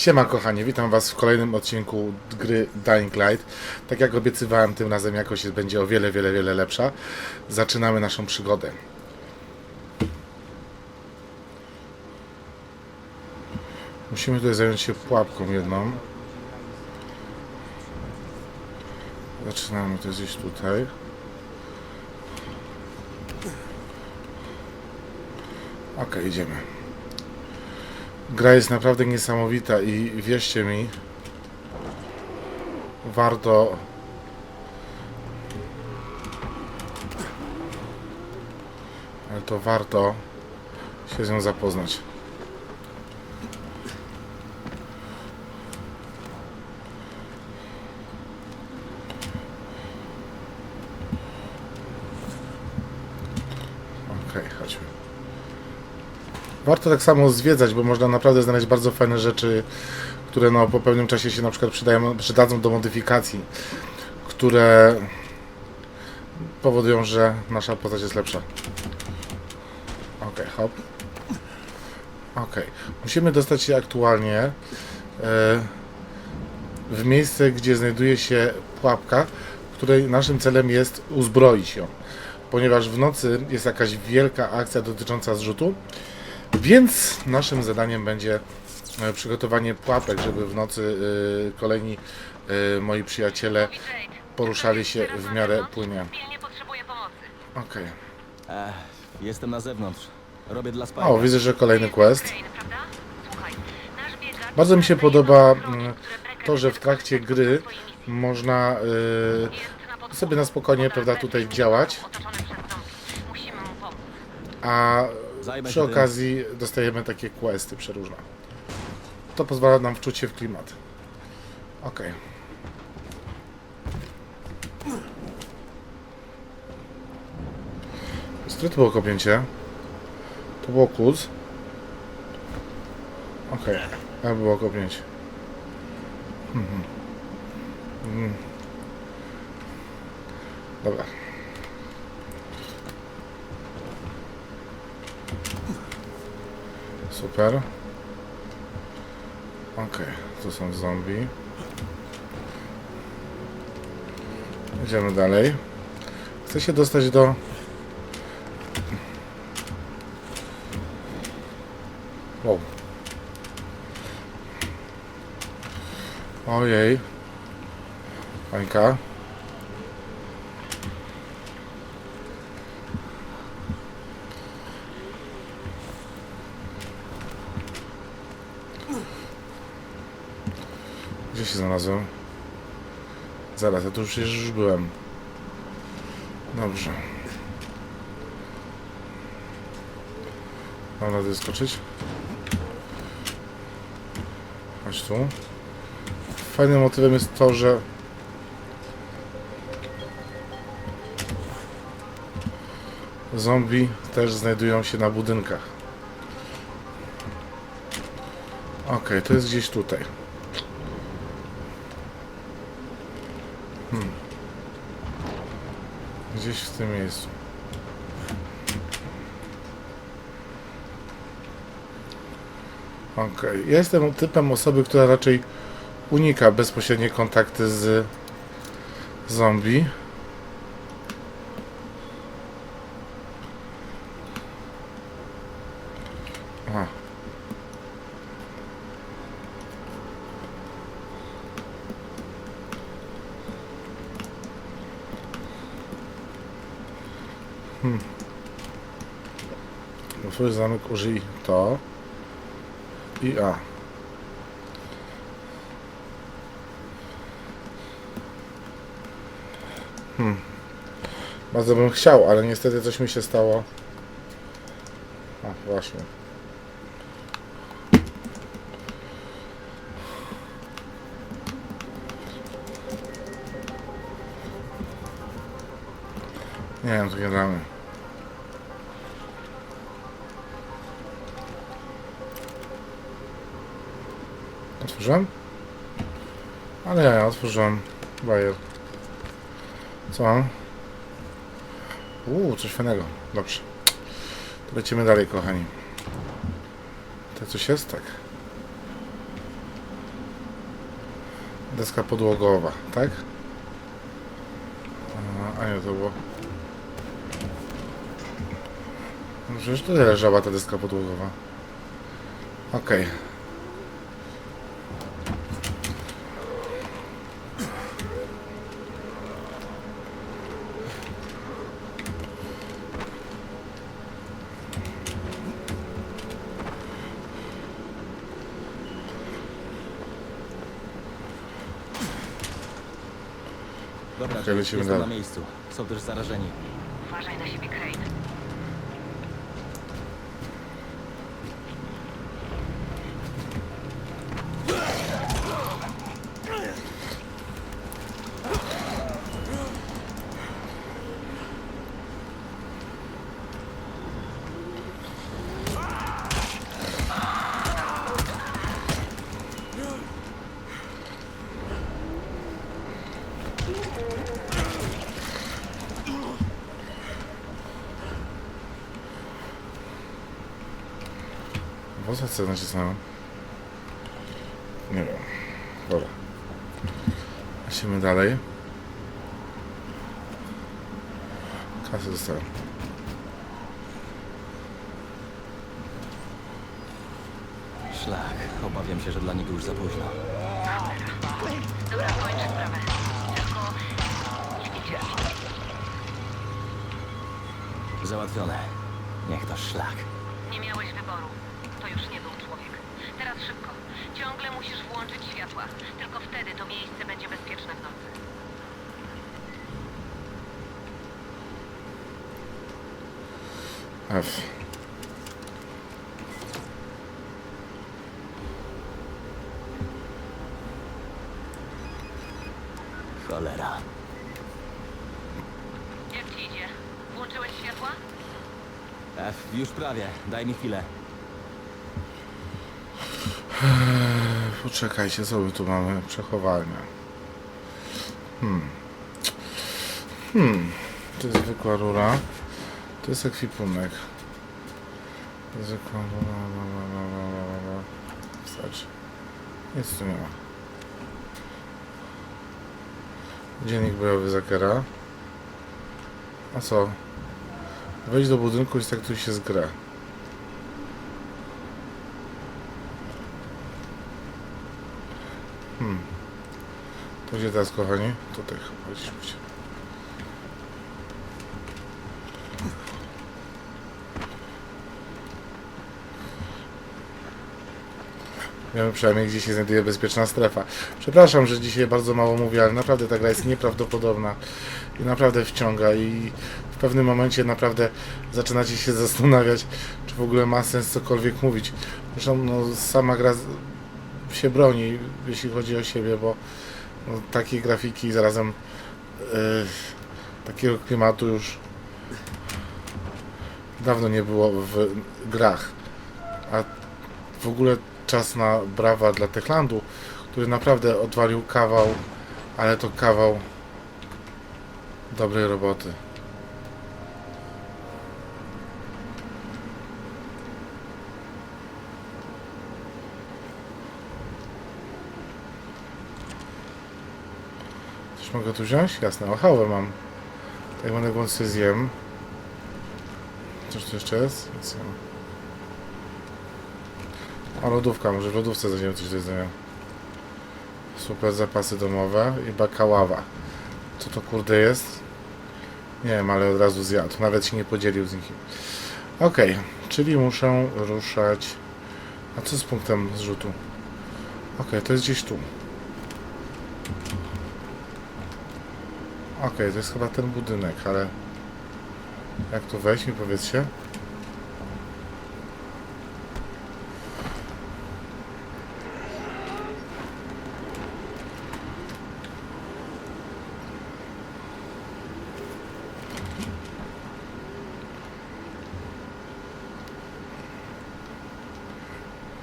Siema kochani, witam was w kolejnym odcinku gry Dying Light. Tak jak obiecywałem, tym razem jakość będzie o wiele, wiele, wiele lepsza. Zaczynamy naszą przygodę. Musimy tutaj zająć się pułapką jedną. Zaczynamy to gdzieś tutaj. Ok, idziemy. Gra jest naprawdę niesamowita i wierzcie mi, warto ale to warto się z nią zapoznać. Okej, chodźmy. Warto tak samo zwiedzać, bo można naprawdę znaleźć bardzo fajne rzeczy, które no, po pewnym czasie się na przykład przydają, przydadzą do modyfikacji, które powodują, że nasza postać jest lepsza. Okej, hop. Okej. Musimy dostać się aktualnie e, w miejsce, gdzie znajduje się pułapka, której naszym celem jest uzbroić ją. Ponieważ w nocy jest jakaś wielka akcja dotycząca zrzutu, więc naszym zadaniem będzie e, przygotowanie pułapek, żeby w nocy e, kolejni e, moi przyjaciele poruszali się w miarę pomocy. Okej. Jestem na zewnątrz. Robię dla spania. O, widzę, że kolejny quest. Bardzo mi się podoba mm, to, że w trakcie gry można podwórku. sobie na spokojnie, prawda, tutaj działać, a Zajmę przy okazji dostajemy takie questy przeróżne. To pozwala nam wczuć się w klimat. Okej. Które to było kopięcie? To było kłód. Okej, okay. było kopięcie. Mhm. Mm. Dobra. Super. Okej, tu są zombie. Idziemy dalej. Chcę się dostać do... Wow. Ojej. Pańka. Gdzie się znalazłem? Zaraz, ja tu już przecież już byłem. Dobrze. Mam radę skoczyć? Chodź tu. Fajnym motywem jest to, że zombie też znajdują się na budynkach. Okej, to jest gdzieś tutaj. Gdzieś w tym miejscu. Okej. Ja jestem typem osoby, która raczej unika bezpośrednie kontakty z zombie. Aha. Otwórz zamek, użyj to. I A. Hmm. Bardzo bym chciał, ale niestety coś mi się stało. A, właśnie. Nie wiem, nie Otworzyłem? Ja, ja otworzyłem. Bajer. Co mam? Uuu, coś fajnego. Dobrze. To lecimy dalej, kochani. To coś jest? Tak. Deska podłogowa, tak? A, a nie, to było... No przecież tutaj leżała ta deska podłogowa. Okej. Dobra, Okej, lecimy jestem dalej. na miejscu. Są też zarażeni. Uważaj na siebie, Crane. Co co nacisnąłem? Nie wiem. Dobra. Lecimy dalej. Kasę dostałem. Szlak. Obawiam się, że dla niego już za późno. Dobra, kończę sprawę. Tylko nie. Załatwione. Niech to szlak. Nie miałeś wyboru. To już nie był człowiek. Teraz szybko. Ciągle musisz włączyć światła. Tylko wtedy to miejsce będzie bezpieczne w nocy. F. Cholera. Jak ci idzie? Włączyłeś światła? F, już prawie. Daj mi chwilę. Poczekajcie, co my tu mamy? Przechowalnia. Hmm. Hmm. To jest zwykła rura. To jest ekwipunek. Zwykła rura. Wstać. Nic tu nie ma. Dziennik bojowy Zakera. A co? Wejdź do budynku i tak tu się zgra. Hmm. To gdzie teraz, kochani? Tutaj chyba gdzieś będzie. Wiemy przynajmniej, gdzie się znajduje bezpieczna strefa. Przepraszam, że dzisiaj bardzo mało mówię, ale naprawdę ta gra jest nieprawdopodobna i naprawdę wciąga i w pewnym momencie naprawdę zaczynacie się zastanawiać, czy w ogóle ma sens cokolwiek mówić. Zresztą no, sama gra się broni, jeśli chodzi o siebie, bo no, takiej grafiki zarazem e, takiego klimatu już dawno nie było w grach. A w ogóle czas na brawa dla Techlandu, który naprawdę odwalił kawał, ale to kawał dobrej roboty. Coś mogę tu wziąć? Jasne, ochałę mam. Tak będę sobie zjem. Coś tu jeszcze jest? Nie. A lodówka, może w lodówce znajdziemy coś do. Super zapasy domowe i bakaława. Co to kurde jest? Nie wiem, ale od razu zjadł. Nawet się nie podzielił z nikim. Okej, czyli muszę ruszać. A co z punktem zrzutu? Okej, to jest gdzieś tu. Okej, to jest chyba ten budynek, ale jak tu wejść mi powiedzcie?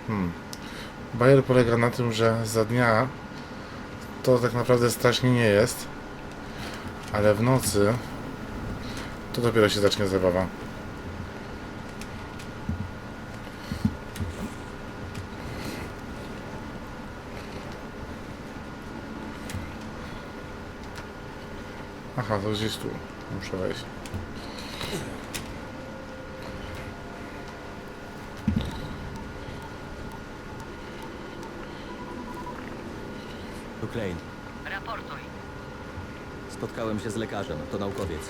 Hmm. Bajer polega na tym, że za dnia to tak naprawdę strasznie nie jest, ale w nocy to dopiero się zacznie zabawa. Aha, to gdzieś tu. Muszę wejść. Ukraine. Raportuj. Spotkałem się z lekarzem, to naukowiec.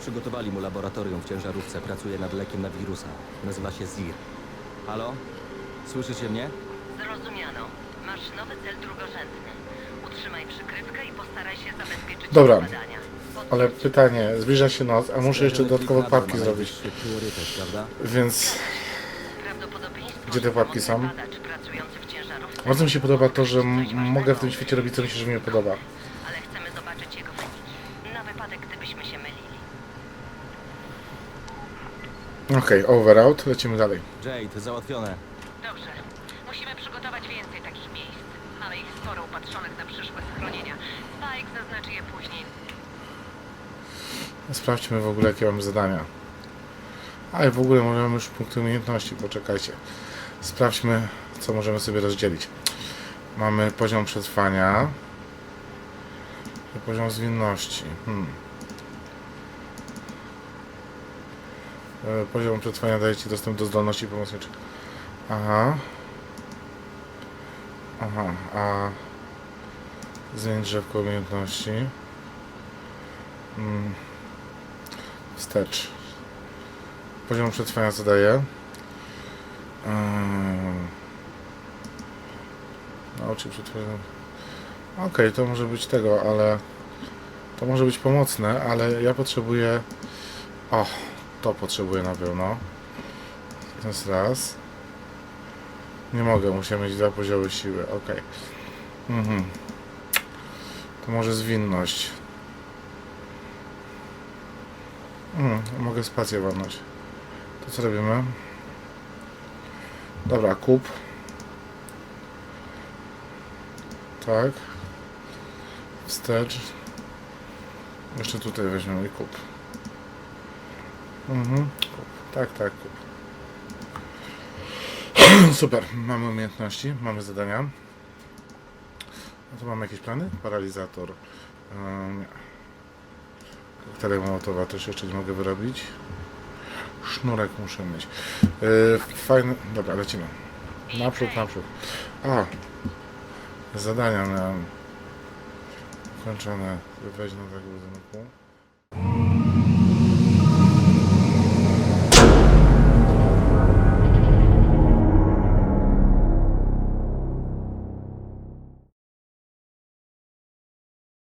Przygotowali mu laboratorium w ciężarówce, pracuje nad lekiem na wirusa. Nazywa się ZIR. Halo? Słyszycie mnie? Zrozumiano. Masz nowy cel drugorzędny. Utrzymaj przykrywkę i postaraj się zabezpieczyć Dobra. badania. Ale pytanie, zbliża się noc, a muszę jeszcze dodatkowo papki zrobić. priorytet, prawda? Więc Prawdopodobieństwo, Gdzie te że pułapki są? samotny badacz pracujący w ciężarówce bardzo mi się podoba to, że m- mogę w tym świecie robić co mi się, że mi podoba. Okej, over out, lecimy dalej. Jade, załatwione. Dobrze. Musimy przygotować więcej takich miejsc. Mamy ich sporo upatrzonych na przyszłe schronienia. Spike zaznaczy je później. Sprawdźmy w ogóle jakie mamy zadania. A i w ogóle możemy już punkty umiejętności, poczekajcie. Sprawdźmy co możemy sobie rozdzielić. Mamy poziom przetrwania i poziom zwinności. Hmm. Poziom przetrwania daje Ci dostęp do zdolności pomocniczych. Aha. Aha, a zmień drzewko umiejętności. Hmm. Wstecz. Poziom przetrwania co daje? Um, nauczy przetrwania. Okej, to może być tego, ale to może być pomocne, ale ja potrzebuję. O, to potrzebuję na pewno. To jest raz. Nie mogę, muszę mieć dwa poziomy siły. Okej. Mhm. To może zwinność. Mm, mogę spację walnąć. To co robimy? Dobra, kup. Tak. Wstecz. Jeszcze tutaj weźmiemy i kup. Mhm. Tak, tak. Super, mamy umiejętności, mamy zadania. No to mamy jakieś plany? Paralizator. Nie. Koktajle mołotowa też jeszcze nie mogę wyrobić. Sznurek muszę mieć. Yy, fajny. Dobra, lecimy. Naprzód, naprzód. A! Zadania miałem. Ukończone. Weź na tak budynku.